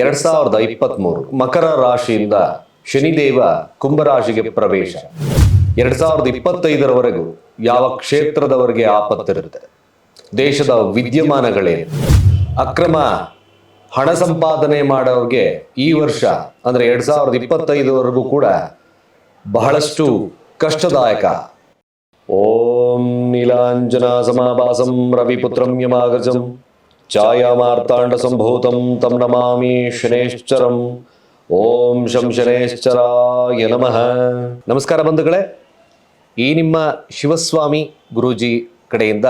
ಎರಡ್ ಸಾವಿರದ ಇಪ್ಪತ್ತ್ಮೂರು ಮಕರ ರಾಶಿಯಿಂದ ಶನಿದೇವ ಕುಂಭರಾಶಿಗೆ ಪ್ರವೇಶ. ಎರಡ್ ಸಾವಿರದ ಇಪ್ಪತ್ತೈದರವರೆಗೂ ಯಾವ ಕ್ಷೇತ್ರದವರೆಗೆ ಆಪತ್ತಿರುತ್ತೆ ದೇಶದ ವಿದ್ಯಮಾನಗಳೇ. ಅಕ್ರಮ ಹಣ ಸಂಪಾದನೆ ಮಾಡೋರಿಗೆ ಈ ವರ್ಷ ಅಂದ್ರೆ ಎರಡ್ ಸಾವಿರದ ಇಪ್ಪತ್ತೈದರವರೆಗೂ ಕೂಡ ಬಹಳಷ್ಟು ಕಷ್ಟದಾಯಕ. ಓಂ ನೀಲಾಂಜನಾ ಸಮಾಭಾಸಂ ರವಿಪುತ್ರಂ ಯಮಾಗಜಂ ಛಾಯಾಮಾರ್ತಾಂಡ ಸಂಭೂತಂ ತಂ ನಮಾಮಿ ಶನೇಶ್ಚರಂ ಓಂ ಶಂ ಶನೇಶ್ಚರಾಯ ನಮಃ ನಮಸ್ಕಾರ ಬಂಧುಗಳೇ ಈ ನಿಮ್ಮ ಶಿವಸ್ವಾಮಿ ಗುರೂಜಿ ಕಡೆಯಿಂದ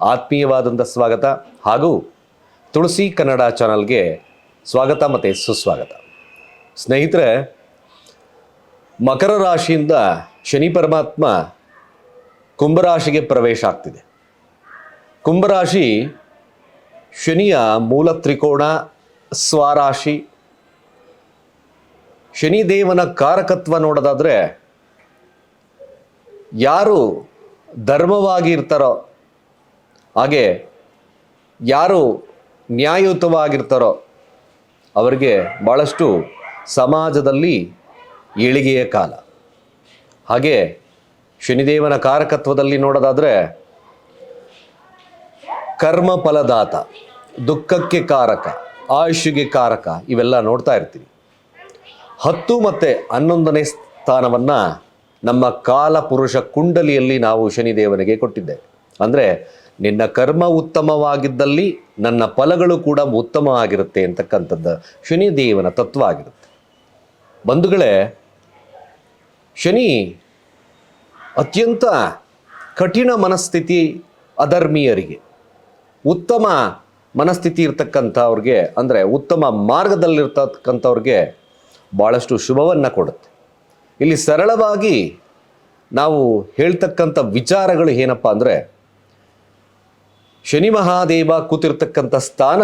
ಆತ್ಮೀಯವಾದಂಥ ಸ್ವಾಗತ ಹಾಗೂ ತುಳಸಿ ಕನ್ನಡ ಚಾನಲ್ಗೆ ಸ್ವಾಗತ ಮತ್ತು ಸುಸ್ವಾಗತ. ಸ್ನೇಹಿತರೆ, ಮಕರ ರಾಶಿಯಿಂದ ಶನಿ ಪರಮಾತ್ಮ ಕುಂಭರಾಶಿಗೆ ಪ್ರವೇಶ ಆಗ್ತಿದೆ. ಕುಂಭರಾಶಿ ಶನಿಯ ಮೂಲ ತ್ರಿಕೋಣ ಸ್ವರಾಶಿ. ಶನಿದೇವನ ಕಾರಕತ್ವ ನೋಡೋದಾದರೆ, ಯಾರು ಧರ್ಮವಾಗಿ ಇರ್ತಾರೋ ಹಾಗೆ ಯಾರು ನ್ಯಾಯಯುತವಾಗಿರ್ತಾರೋ, ಅವರಿಗೆ ಭಾಳಷ್ಟು ಸಮಾಜದಲ್ಲಿ ಏಳಿಗೆಯ ಕಾಲ. ಹಾಗೆ ಶನಿದೇವನ ಕಾರಕತ್ವದಲ್ಲಿ ನೋಡೋದಾದರೆ ಕರ್ಮ ಫಲದಾತ ದುಃಖಕ್ಕೆ ಕಾರಕ ಆಯುಷ್ಯಗೆ ಕಾರಕ ಇವೆಲ್ಲ ನೋಡ್ತಾ ಇರ್ತೀವಿ ಹತ್ತು ಮತ್ತು ಹನ್ನೊಂದನೇ ಸ್ಥಾನವನ್ನು ನಮ್ಮ ಕಾಲ ಪುರುಷ ಕುಂಡಲಿಯಲ್ಲಿ ನಾವು ಶನಿದೇವನಿಗೆ ಕೊಟ್ಟಿದ್ದೇವೆ. ಅಂದರೆ ನಿನ್ನ ಕರ್ಮ ಉತ್ತಮವಾಗಿದ್ದಲ್ಲಿ ನನ್ನ ಫಲಗಳು ಕೂಡ ಉತ್ತಮ ಆಗಿರುತ್ತೆ ಅಂತಕ್ಕಂಥದ್ದು ಶನಿದೇವನ ತತ್ವ ಆಗಿರುತ್ತೆ. ಬಂಧುಗಳೇ, ಶನಿ ಅತ್ಯಂತ ಕಠಿಣ ಮನಸ್ಥಿತಿ ಅಧರ್ಮೀಯರಿಗೆ ಉತ್ತಮ ಮನಸ್ಥಿತಿ ಇರ್ತಕ್ಕಂಥವ್ರಿಗೆ ಅಂದರೆ ಉತ್ತಮ ಮಾರ್ಗದಲ್ಲಿರ್ತಕ್ಕಂಥವ್ರಿಗೆ ಭಾಳಷ್ಟು ಶುಭವನ್ನು ಕೊಡುತ್ತೆ. ಇಲ್ಲಿ ಸರಳವಾಗಿ ನಾವು ಹೇಳ್ತಕ್ಕಂಥ ವಿಚಾರಗಳು ಏನಪ್ಪ ಅಂದರೆ, ಶನಿ ಮಹಾದೇವ ಕೂತಿರ್ತಕ್ಕಂಥ ಸ್ಥಾನ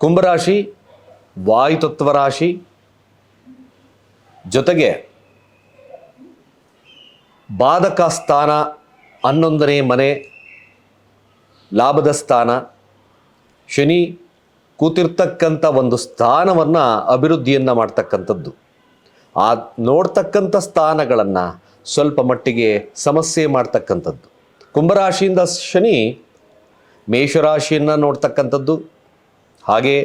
ಕುಂಭರಾಶಿ, ವಾಯುತತ್ವ ರಾಶಿ ಜೊತೆಗೆ ಬಾಧಕ ಸ್ಥಾನ ಹನ್ನೊಂದನೇ ಮನೆ ಲಾಭದ ಸ್ಥಾನ. ಶನಿ ಕೂತಿರ್ತಕ್ಕಂಥ ಒಂದು ಸ್ಥಾನವನ್ನು ಅಭಿವೃದ್ಧಿಯನ್ನು ಮಾಡ್ತಕ್ಕಂಥದ್ದು. ಆ ನೋಡ್ತಕ್ಕಂಥ ಸ್ಥಾನಗಳನ್ನು ಸ್ವಲ್ಪ ಮಟ್ಟಿಗೆ ಸಮಸ್ಯೆ ಮಾಡ್ತಕ್ಕಂಥದ್ದು. ಕುಂಭರಾಶಿಯಿಂದ ಶನಿ ಮೇಷರಾಶಿಯನ್ನು ನೋಡ್ತಕ್ಕಂಥದ್ದು. ಹಾಗೆ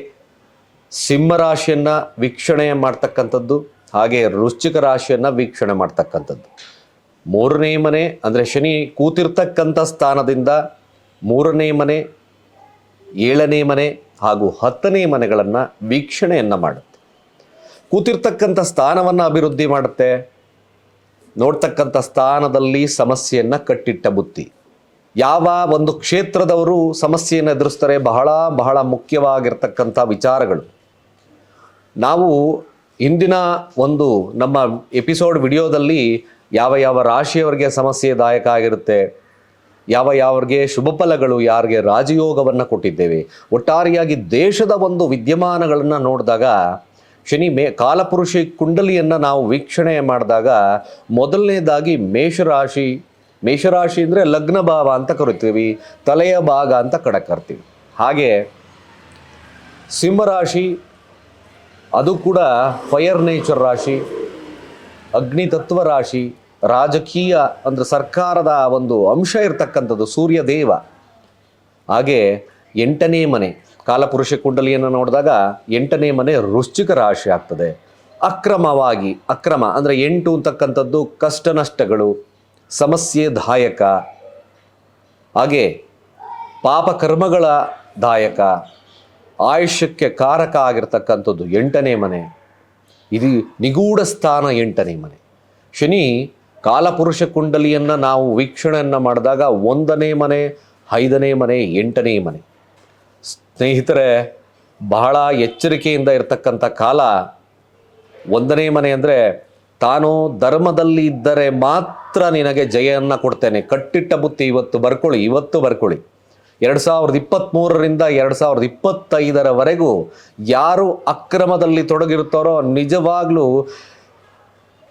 ಸಿಂಹರಾಶಿಯನ್ನು ವೀಕ್ಷಣೆ ಮಾಡ್ತಕ್ಕಂಥದ್ದು. ಹಾಗೆ ವೃಶ್ಚಿಕ ರಾಶಿಯನ್ನು ವೀಕ್ಷಣೆ ಮಾಡ್ತಕ್ಕಂಥದ್ದು. ಮೂರನೇ ಮನೆ ಅಂದರೆ ಶನಿ ಕೂತಿರ್ತಕ್ಕಂಥ ಸ್ಥಾನದಿಂದ ಮೂರನೇ ಮನೆ, ಏಳನೇ ಮನೆ ಹಾಗೂ ಹತ್ತನೇ ಮನೆಗಳನ್ನು ವೀಕ್ಷಣೆಯನ್ನು ಮಾಡುತ್ತೆ. ಕೂತಿರ್ತಕ್ಕಂಥ ಸ್ಥಾನವನ್ನು ಅಭಿವೃದ್ಧಿ ಮಾಡುತ್ತೆ. ನೋಡ್ತಕ್ಕಂಥ ಸ್ಥಾನದಲ್ಲಿ ಸಮಸ್ಯೆಯನ್ನು ಕಟ್ಟಿಟ್ಟ ಬುತ್ತಿ. ಯಾವ ಒಂದು ಕ್ಷೇತ್ರದವರು ಸಮಸ್ಯೆಯನ್ನು ಎದುರಿಸ್ತಾರೆ, ಬಹಳ ಬಹಳ ಮುಖ್ಯವಾಗಿರ್ತಕ್ಕಂಥ ವಿಚಾರಗಳು. ನಾವು ಇಂದಿನ ಒಂದು ನಮ್ಮ ಎಪಿಸೋಡ್ ವಿಡಿಯೋದಲ್ಲಿ ಯಾವ ಯಾವ ರಾಶಿಯವರಿಗೆ ಸಮಸ್ಯೆದಾಯಕ ಆಗಿರುತ್ತೆ ಯಾವ ಯಾವ್ರಿಗೆ ಶುಭ ಫಲಗಳು, ಯಾರಿಗೆ ರಾಜಯೋಗವನ್ನು ಕೊಟ್ಟಿದ್ದೇವೆ. ಒಟ್ಟಾರೆಯಾಗಿ ದೇಶದ ಒಂದು ವಿದ್ಯಮಾನಗಳನ್ನು ನೋಡಿದಾಗ, ಶನಿ ಮೇ, ಕಾಲಪುರುಷಿ ಕುಂಡಲಿಯನ್ನು ನಾವು ವೀಕ್ಷಣೆ ಮಾಡಿದಾಗ ಮೊದಲನೇದಾಗಿ ಮೇಷರಾಶಿ ಮೇಷರಾಶಿ ಅಂದರೆ ಲಗ್ನ ಭಾವ ಅಂತ ಕರಿತೀವಿ, ತಲೆಯ ಭಾಗ ಅಂತ ಕಡೆ ಕರ್ತೀವಿ ಹಾಗೆ ಸಿಂಹರಾಶಿ, ಅದು ಕೂಡ ಫೈರ್ ನೇಚರ್ ರಾಶಿ ಅಗ್ನಿ ತತ್ವ ರಾಶಿ ರಾಜಕೀಯ ಅಂದರೆ ಸರ್ಕಾರದ ಒಂದು ಅಂಶ ಇರತಕ್ಕಂಥದ್ದು ಸೂರ್ಯ ದೇವ ಹಾಗೆ ಎಂಟನೇ ಮನೆ, ಕಾಲಪುರುಷ ಕುಂಡಲಿಯನ್ನು ನೋಡಿದಾಗ ಎಂಟನೇ ಮನೆ ವೃಶ್ಚಿಕ ರಾಶಿ ಆಗ್ತದೆ. ಅಕ್ರಮವಾಗಿ, ಅಕ್ರಮ ಅಂದರೆ ಎಂಟು ಅಂತಕ್ಕಂಥದ್ದು ಕಷ್ಟ ನಷ್ಟಗಳು, ಸಮಸ್ಯೆ ದಾಯಕ. ಹಾಗೆ ಪಾಪಕರ್ಮಗಳ ದಾಯಕ, ಆಯುಷ್ಯಕ್ಕೆ ಕಾರಕ ಆಗಿರ್ತಕ್ಕಂಥದ್ದು ಎಂಟನೇ ಮನೆ. ಇದು ನಿಗೂಢ ಸ್ಥಾನ ಎಂಟನೇ ಮನೆ. ಶನಿ ಕಾಲಪುರುಷ ಕುಂಡಲಿಯನ್ನು ನಾವು ವೀಕ್ಷಣೆಯನ್ನು ಮಾಡಿದಾಗ ಒಂದನೇ ಮನೆ, ಐದನೇ ಮನೆ, ಎಂಟನೇ ಮನೆ. ಸ್ನೇಹಿತರೆ, ಬಹಳ ಎಚ್ಚರಿಕೆಯಿಂದ ಇರತಕ್ಕಂಥ ಕಾಲ ಒಂದನೇ ಮನೆ ಅಂದರೆ ತಾನು ಧರ್ಮದಲ್ಲಿ ಇದ್ದರೆ ಮಾತ್ರ ನಿನಗೆ ಜಯವನ್ನು ಕೊಡ್ತೇನೆ. ಕಟ್ಟಿಟ್ಟ ಬುತ್ತಿ ಇವತ್ತು ಬರ್ಕೊಳ್ಳಿ ಇವತ್ತು ಬರ್ಕೊಳ್ಳಿ. ಎರಡು ಸಾವಿರದ ಇಪ್ಪತ್ತ್ಮೂರರಿಂದ ಎರಡು ಸಾವಿರದ ಇಪ್ಪತ್ತೈದರವರೆಗೂ ಯಾರು ಅಕ್ರಮದಲ್ಲಿ ತೊಡಗಿರುತ್ತಾರೋ ನಿಜವಾಗ್ಲೂ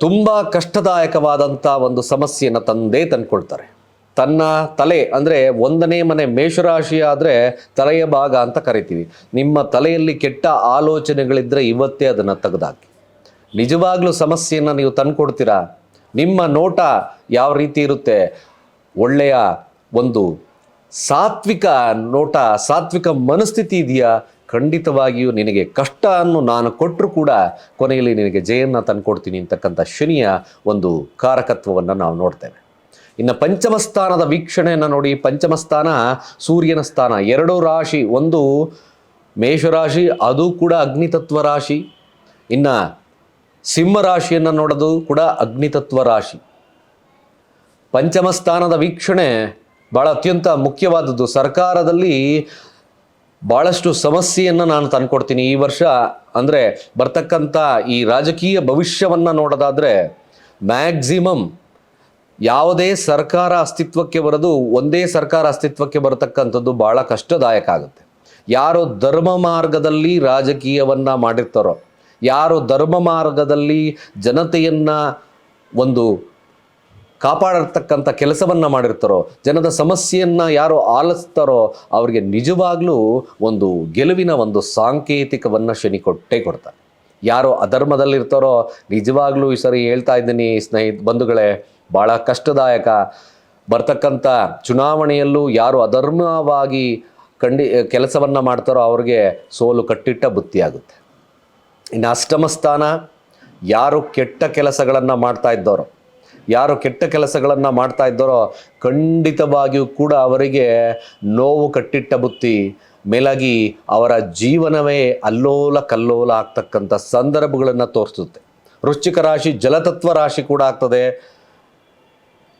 ತುಂಬ ಕಷ್ಟದಾಯಕವಾದಂಥ ಒಂದು ಸಮಸ್ಯೆಯನ್ನು ತಂದೇ ತಂದ್ಕೊಳ್ತಾರೆ. ತನ್ನ ತಲೆ ಅಂದರೆ ಒಂದನೇ ಮನೆ ಮೇಷರಾಶಿ ಆದರೆ ತಲೆಯ ಭಾಗ ಅಂತ ಕರಿತೀವಿ. ನಿಮ್ಮ ತಲೆಯಲ್ಲಿ ಕೆಟ್ಟ ಆಲೋಚನೆಗಳಿದ್ದರೆ ಇವತ್ತೇ ಅದನ್ನು ತೆಗೆದಾಕಿ. ನಿಜವಾಗ್ಲೂ ಸಮಸ್ಯೆಯನ್ನು ನೀವು ತಂದುಕೊಡ್ತೀರಾ? ನಿಮ್ಮ ನೋಟ ಯಾವ ರೀತಿ ಇರುತ್ತೆ? ಒಳ್ಳೆಯ ಒಂದು ಸಾತ್ವಿಕ ನೋಟ, ಸಾತ್ವಿಕ ಮನಸ್ಥಿತಿ ಇದೆಯಾ? ಖಂಡಿತವಾಗಿಯೂ ನಿನಗೆ ಕಷ್ಟ ಅನ್ನು ನಾನು ಕೊಟ್ಟರೂ ಕೂಡ ಕೊನೆಯಲ್ಲಿ ನಿನಗೆ ಜಯನ್ನು ತಂದುಕೊಡ್ತೀನಿ ಅಂತಕ್ಕಂಥ ಶನಿಯ ಒಂದು ಕಾರಕತ್ವವನ್ನು ನಾವು ನೋಡ್ತೇವೆ. ಇನ್ನು ಪಂಚಮ ಸ್ಥಾನದ ವೀಕ್ಷಣೆಯನ್ನು ನೋಡಿ, ಪಂಚಮ ಸ್ಥಾನ ಸೂರ್ಯನ ಸ್ಥಾನ. ಎರಡು ರಾಶಿ, ಒಂದು ಮೇಷರಾಶಿ, ಅದು ಕೂಡ ಅಗ್ನಿತತ್ವ ರಾಶಿ. ಇನ್ನು ಸಿಂಹರಾಶಿಯನ್ನು ನೋಡೋದು ಕೂಡ ಅಗ್ನಿತತ್ವ ರಾಶಿ. ಪಂಚಮ ಸ್ಥಾನದ ವೀಕ್ಷಣೆ ಭಾಳ ಅತ್ಯಂತ ಮುಖ್ಯವಾದದ್ದು. ಸರ್ಕಾರದಲ್ಲಿ ಭಾಳಷ್ಟು ಸಮಸ್ಯೆಯನ್ನು ನಾನು ತಂದುಕೊಡ್ತೀನಿ. ಈ ವರ್ಷ ಅಂದರೆ ಬರ್ತಕ್ಕಂಥ ಈ ರಾಜಕೀಯ ಭವಿಷ್ಯವನ್ನು ನೋಡೋದಾದರೆ ಮ್ಯಾಕ್ಸಿಮಮ್ ಯಾವುದೇ ಸರ್ಕಾರ ಅಸ್ತಿತ್ವಕ್ಕೆ ಬರೋದು ಒಂದೇ ಸರ್ಕಾರ ಅಸ್ತಿತ್ವಕ್ಕೆ ಬರತಕ್ಕಂಥದ್ದು ಭಾಳ ಕಷ್ಟದಾಯಕ ಆಗುತ್ತೆ. ಯಾರು ಧರ್ಮ ಮಾರ್ಗದಲ್ಲಿ ರಾಜಕೀಯವನ್ನು ಮಾಡಿರ್ತಾರೋ, ಯಾರು ಧರ್ಮ ಮಾರ್ಗದಲ್ಲಿ ಜನತೆಯನ್ನು ಒಂದು ಕಾಪಾಡಿರ್ತಕ್ಕಂಥ ಕೆಲಸವನ್ನು ಮಾಡಿರ್ತಾರೋ, ಜನದ ಸಮಸ್ಯೆಯನ್ನು ಯಾರು ಆಲಿಸ್ತಾರೋ, ಅವರಿಗೆ ನಿಜವಾಗ್ಲೂ ಒಂದು ಗೆಲುವಿನ ಒಂದು ಸಾಂಕೇತಿಕವನ್ನು ಶನಿ ಕೊಟ್ಟೇ ಕೊಡ್ತಾರೆ ಯಾರು ಅಧರ್ಮದಲ್ಲಿರ್ತಾರೋ, ನಿಜವಾಗ್ಲೂ ಈ ಸರಿ ಹೇಳ್ತಾ ಇದ್ದೀನಿ ಸ್ನೇಹಿತ ಬಂಧುಗಳೇ, ಭಾಳ ಕಷ್ಟದಾಯಕ. ಬರ್ತಕ್ಕಂಥ ಚುನಾವಣೆಯಲ್ಲೂ ಯಾರು ಅಧರ್ಮವಾಗಿ ಕಂಡಿ ಕೆಲಸವನ್ನು ಮಾಡ್ತಾರೋ ಅವ್ರಿಗೆ ಸೋಲು ಕಟ್ಟಿಟ್ಟ ಬುತ್ತಿಯಾಗುತ್ತೆ ಇನ್ನು ಅಷ್ಟಮ ಸ್ಥಾನ, ಯಾರು ಕೆಟ್ಟ ಕೆಲಸಗಳನ್ನು ಮಾಡ್ತಾ ಇದ್ದವರು ಯಾರು ಕೆಟ್ಟ ಕೆಲಸಗಳನ್ನು ಮಾಡ್ತಾ ಇದ್ದಾರೋ ಖಂಡಿತವಾಗಿಯೂ ಕೂಡ ಅವರಿಗೆ ನೋವು ಕಟ್ಟಿಟ್ಟ ಬುತ್ತಿ. ಮೇಲಾಗಿ ಅವರ ಜೀವನವೇ ಅಲ್ಲೋಲ ಕಲ್ಲೋಲ ಆಗ್ತಕ್ಕಂಥ ಸಂದರ್ಭಗಳನ್ನು ತೋರಿಸುತ್ತೆ. ವೃಶ್ಚಿಕ ರಾಶಿ ಜಲತತ್ವ ರಾಶಿ ಕೂಡ ಆಗ್ತದೆ.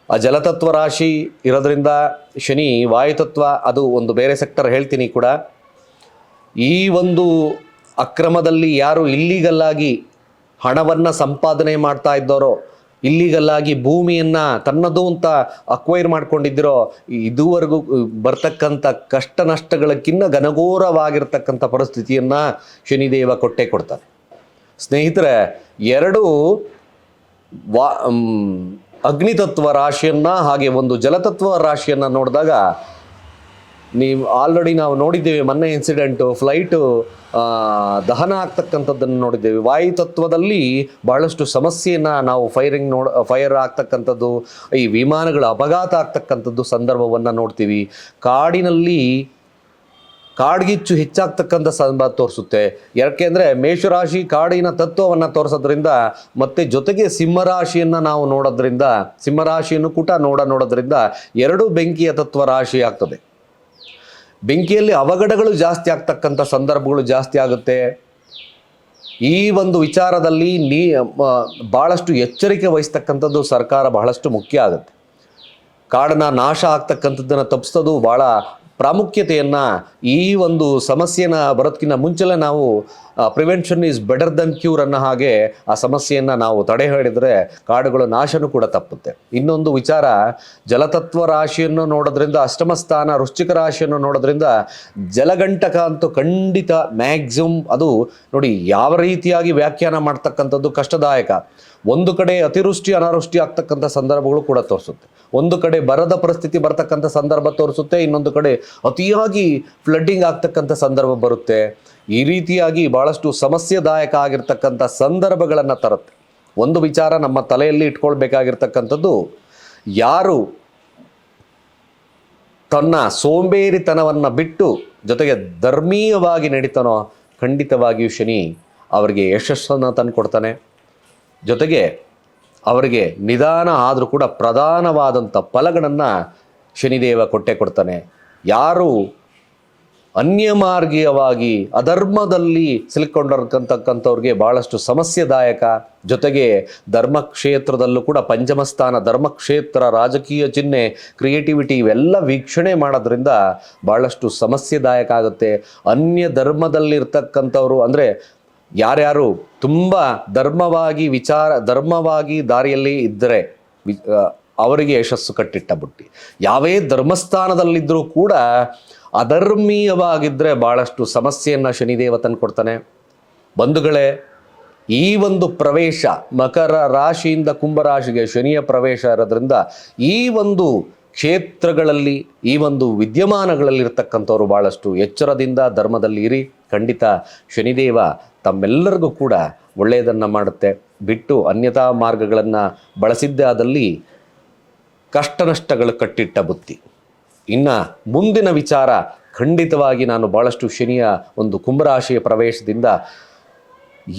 ಆ ಜಲತತ್ವ ರಾಶಿ ಇರೋದ್ರಿಂದ ಶನಿ ವಾಯುತತ್ವ ಅದು ಒಂದು ಬೇರೆ ಸೆಕ್ಟರ್ ಹೇಳ್ತೀನಿ ಕೂಡ. ಈ ಒಂದು ಅಕ್ರಮದಲ್ಲಿ ಯಾರು ಇಲ್ಲಿಗಲ್ಲಾಗಿ ಹಣವನ್ನು ಸಂಪಾದನೆ ಮಾಡ್ತಾ ಇದ್ದಾರೋ ಇಲ್ಲಿಗಲ್ಲಾಗಿ ಭೂಮಿಯನ್ನು ತನ್ನದು ಅಂತ ಅಕ್ವೈರ್ ಮಾಡ್ಕೊಂಡಿದ್ದಿರೋ ಇದುವರೆಗೂ ಬರ್ತಕ್ಕಂಥ ಕಷ್ಟ ನಷ್ಟಗಳಕ್ಕಿನ್ನ ಘನಘೋರವಾಗಿರ್ತಕ್ಕಂಥ ಪರಿಸ್ಥಿತಿಯನ್ನು ಶನಿದೇವ ಕೊಟ್ಟೆ ಕೊಡ್ತಾನೆ. ಸ್ನೇಹಿತರೆ, ಎರಡು ವಾ ಅಗ್ನಿತತ್ವ ರಾಶಿಯನ್ನು ಹಾಗೆ ಒಂದು ಜಲತತ್ವ ರಾಶಿಯನ್ನು ನೋಡಿದಾಗ ನೀವು ಆಲ್ರೆಡಿ ನಾವು ನೋಡಿದ್ದೇವೆ ಮೊನ್ನೆ ಇನ್ಸಿಡೆಂಟು ಫ್ಲೈಟು ದಹನ ಆಗ್ತಕ್ಕಂಥದ್ದನ್ನು ನೋಡಿದ್ದೇವೆ. ವಾಯುತತ್ವದಲ್ಲಿ ಬಹಳಷ್ಟು ಸಮಸ್ಯೆಯನ್ನು ನಾವು ಫೈರಿಂಗ್ ನೋಡ ಫೈರ್ ಆಗ್ತಕ್ಕಂಥದ್ದು, ಈ ವಿಮಾನಗಳ ಅಪಘಾತ ಆಗ್ತಕ್ಕಂಥದ್ದು ಸಂದರ್ಭವನ್ನು ನೋಡ್ತೀವಿ. ಕಾಡಿನಲ್ಲಿ ಕಾಡ್ಗಿಚ್ಚು ಹೆಚ್ಚಾಗ್ತಕ್ಕಂಥ ಸಂದರ್ಭ ತೋರಿಸುತ್ತೆ. ಯಾಕೆಂದರೆ ಮೇಷರಾಶಿ ಕಾಡಿನ ತತ್ವವನ್ನು ತೋರಿಸೋದ್ರಿಂದ ಮತ್ತು ಜೊತೆಗೆ ಸಿಂಹರಾಶಿಯನ್ನು ನಾವು ನೋಡೋದ್ರಿಂದ, ಸಿಂಹರಾಶಿಯನ್ನು ಕೂಡ ನೋಡ, ನೋಡೋದ್ರಿಂದ ಎರಡು ಬೆಂಕಿಯ ತತ್ವ ರಾಶಿ ಆಗ್ತದೆ. ಬೆಂಕಿಯಲ್ಲಿ ಅವಘಡಗಳು ಜಾಸ್ತಿ ಆಗ್ತಕ್ಕಂಥ ಸಂದರ್ಭಗಳು ಜಾಸ್ತಿ ಆಗುತ್ತೆ. ಈ ಒಂದು ವಿಚಾರದಲ್ಲಿ ನೀ ಭಾಳಷ್ಟು ಎಚ್ಚರಿಕೆ ವಹಿಸ್ತಕ್ಕಂಥದ್ದು ಸರ್ಕಾರ ಬಹಳಷ್ಟು ಮುಖ್ಯ ಆಗುತ್ತೆ. ಕಾಡನ್ನ ನಾಶ ಆಗ್ತಕ್ಕಂಥದ್ದನ್ನು ತಪ್ಪಿಸೋದು ಭಾಳ ಪ್ರಾಮುಖ್ಯತೆಯನ್ನು ಈ ಒಂದು ಸಮಸ್ಯೆನ ಬರೋದಕ್ಕಿಂತ ಮುಂಚೆಲೇ ನಾವು prevention is better than cure ಅನ್ನೋ ಹಾಗೆ ಆ ಸಮಸ್ಯೆಯನ್ನು ನಾವು ತಡೆ ಹಿಡಿದ್ರೆ ಕಾಡುಗಳ ನಾಶನೂ ಕೂಡ ತಪ್ಪುತ್ತೆ. ಇನ್ನೊಂದು ವಿಚಾರ, ಜಲತತ್ವ ರಾಶಿಯನ್ನು ನೋಡೋದ್ರಿಂದ, ಅಷ್ಟಮ ಸ್ಥಾನ ವೃಶ್ಚಿಕ ರಾಶಿಯನ್ನು ನೋಡೋದ್ರಿಂದ ಜಲಗಂಟಕ ಅಂತೂ ಖಂಡಿತ ಮ್ಯಾಕ್ಸಿಮಮ್ ಅದು ನೋಡಿ ಯಾವ ರೀತಿಯಾಗಿ ವ್ಯಾಖ್ಯಾನ ಮಾಡ್ತಕ್ಕಂಥದ್ದು ಕಷ್ಟದಾಯಕ. ಒಂದು ಕಡೆ ಅತಿವೃಷ್ಟಿ, ಅನಾವೃಷ್ಟಿ ಆಗ್ತಕ್ಕಂಥ ಸಂದರ್ಭಗಳು ಕೂಡ ತೋರಿಸುತ್ತೆ. ಒಂದು ಕಡೆ ಬರದ ಪರಿಸ್ಥಿತಿ ಬರ್ತಕ್ಕಂಥ ಸಂದರ್ಭ ತೋರಿಸುತ್ತೆ, ಇನ್ನೊಂದು ಕಡೆ ಅತಿಯಾಗಿ ಫ್ಲಡ್ಡಿಂಗ್ ಆಗ್ತಕ್ಕಂಥ ಸಂದರ್ಭ ಬರುತ್ತೆ. ಈ ರೀತಿಯಾಗಿ ಭಾಳಷ್ಟು ಸಮಸ್ಯೆದಾಯಕ ಆಗಿರ್ತಕ್ಕಂಥ ಸಂದರ್ಭಗಳನ್ನು ತರುತ್ತೆ. ಒಂದು ವಿಚಾರ ನಮ್ಮ ತಲೆಯಲ್ಲಿ ಇಟ್ಕೊಳ್ಬೇಕಾಗಿರ್ತಕ್ಕಂಥದ್ದು, ಯಾರು ತನ್ನ ಸೋಂಬೇರಿತನವನ್ನು ಬಿಟ್ಟು ಜೊತೆಗೆ ಧರ್ಮೀಯವಾಗಿ ನಡೀತಾನೋ ಖಂಡಿತವಾಗಿಯೂ ಶನಿ ಅವರಿಗೆ ಯಶಸ್ಸನ್ನು ತಂದುಕೊಡ್ತಾನೆ. ಜೊತೆಗೆ ಅವರಿಗೆ ನಿಧಾನ ಆದರೂ ಕೂಡ ಪ್ರಧಾನವಾದಂಥ ಫಲಗಳನ್ನು ಶನಿದೇವ ಕೊಟ್ಟೆ ಕೊಡ್ತಾನೆ. ಯಾರು ಅನ್ಯಮಾರ್ಗೀಯವಾಗಿ ಅಧರ್ಮದಲ್ಲಿ ಸಿಲುಕೊಂಡಿರ್ತಕ್ಕಂಥವ್ರಿಗೆ ಭಾಳಷ್ಟು ಸಮಸ್ಯೆದಾಯಕ, ಜೊತೆಗೆ ಧರ್ಮಕ್ಷೇತ್ರದಲ್ಲೂ ಕೂಡ ಪಂಚಮಸ್ಥಾನ, ಧರ್ಮಕ್ಷೇತ್ರ, ರಾಜಕೀಯ ಚಿಹ್ನೆ, ಕ್ರಿಯೇಟಿವಿಟಿ ಇವೆಲ್ಲ ವೀಕ್ಷಣೆ ಮಾಡೋದ್ರಿಂದ ಭಾಳಷ್ಟು ಸಮಸ್ಯೆದಾಯಕ ಆಗುತ್ತೆ. ಅನ್ಯ ಧರ್ಮದಲ್ಲಿರ್ತಕ್ಕಂಥವ್ರು ಅಂದರೆ ಯಾರ್ಯಾರು ತುಂಬ ಧರ್ಮವಾಗಿ ವಿಚಾರ, ಧರ್ಮವಾಗಿ ದಾರಿಯಲ್ಲಿ ಇದ್ದರೆ ಅವರಿಗೆ ಯಶಸ್ಸು ಕಟ್ಟಿಟ್ಟ ಬುಟ್ಟಿ. ಯಾವೇ ಧರ್ಮಸ್ಥಾನದಲ್ಲಿದ್ದರೂ ಕೂಡ ಅಧರ್ಮೀಯವಾಗಿದ್ದರೆ ಭಾಳಷ್ಟು ಸಮಸ್ಯೆಯನ್ನು ಶನಿದೇವ ತಂದ್ಕೊಡ್ತಾನೆ ಬಂಧುಗಳೇ, ಈ ಒಂದು ಪ್ರವೇಶ ಮಕರ ರಾಶಿಯಿಂದ ಕುಂಭರಾಶಿಗೆ ಶನಿಯ ಪ್ರವೇಶ ಇರೋದ್ರಿಂದ ಈ ಒಂದು ಕ್ಷೇತ್ರಗಳಲ್ಲಿ ಈ ಒಂದು ವಿದ್ಯಮಾನಗಳಲ್ಲಿರ್ತಕ್ಕಂಥವ್ರು ಭಾಳಷ್ಟು ಎಚ್ಚರದಿಂದ ಧರ್ಮದಲ್ಲಿ ಇರಿ. ಖಂಡಿತ ಶನಿದೇವ ತಮ್ಮೆಲ್ಲರಿಗೂ ಕೂಡ ಒಳ್ಳೆಯದನ್ನು ಮಾಡುತ್ತೆ. ಬಿಟ್ಟು ಅನ್ಯತಾ ಮಾರ್ಗಗಳನ್ನು ಬಳಸಿದ್ದಾದಲ್ಲಿ ಕಷ್ಟ ನಷ್ಟಗಳು ಕಟ್ಟಿಟ್ಟ ಬುತ್ತಿ. ಇನ್ನು ಮುಂದಿನ ವಿಚಾರ ಖಂಡಿತವಾಗಿ ನಾನು ಭಾಳಷ್ಟು ಶನಿಯ ಒಂದು ಕುಂಭರಾಶಿಯ ಪ್ರವೇಶದಿಂದ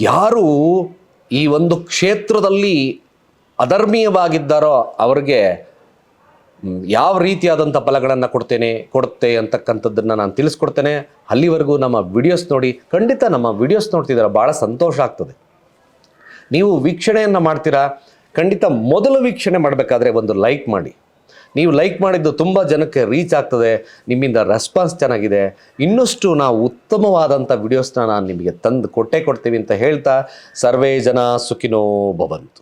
ಯಾರು ಈ ಒಂದು ಕ್ಷೇತ್ರದಲ್ಲಿ ಅಧರ್ಮೀಯವಾಗಿದ್ದಾರೋ ಅವರಿಗೆ ಯಾವ ರೀತಿಯಾದಂಥ ಫಲಗಳನ್ನು ಕೊಡ್ತೇನೆ, ಕೊಡುತ್ತೆ ಅಂತಕ್ಕಂಥದ್ದನ್ನು ನಾನು ತಿಳಿಸ್ಕೊಡ್ತೇನೆ. ಅಲ್ಲಿವರೆಗೂ ನಮ್ಮ ವಿಡಿಯೋಸ್ ನೋಡಿ, ಖಂಡಿತ ನಮ್ಮ ವಿಡಿಯೋಸ್ ನೋಡ್ತಿದ್ದೀರ, ಭಾಳ ಸಂತೋಷ ಆಗ್ತದೆ. ನೀವು ವೀಕ್ಷಣೆಯನ್ನು ಮಾಡ್ತೀರಾ, ಖಂಡಿತ ಮೊದಲು ವೀಕ್ಷಣೆ ಮಾಡಬೇಕಾದ್ರೆ ಒಂದು ಲೈಕ್ ಮಾಡಿ. ನೀವು ಲೈಕ್ ಮಾಡಿದ್ದು ತುಂಬ ಜನಕ್ಕೆ ರೀಚ್ ಆಗ್ತದೆ, ನಿಮ್ಮಿಂದ ರೆಸ್ಪಾನ್ಸ್ ಚೆನ್ನಾಗಿದೆ. ಇನ್ನಷ್ಟು ನಾವು ಉತ್ತಮವಾದಂಥ ವಿಡಿಯೋಸ್ನ ನಾನು ನಿಮಗೆ ತಂದು ಕೊಟ್ಟೇ ಕೊಡ್ತೀವಿ ಅಂತ ಹೇಳ್ತಾ, ಸರ್ವೇ ಜನ ಸುಖಿನೋ ಭವಂತು.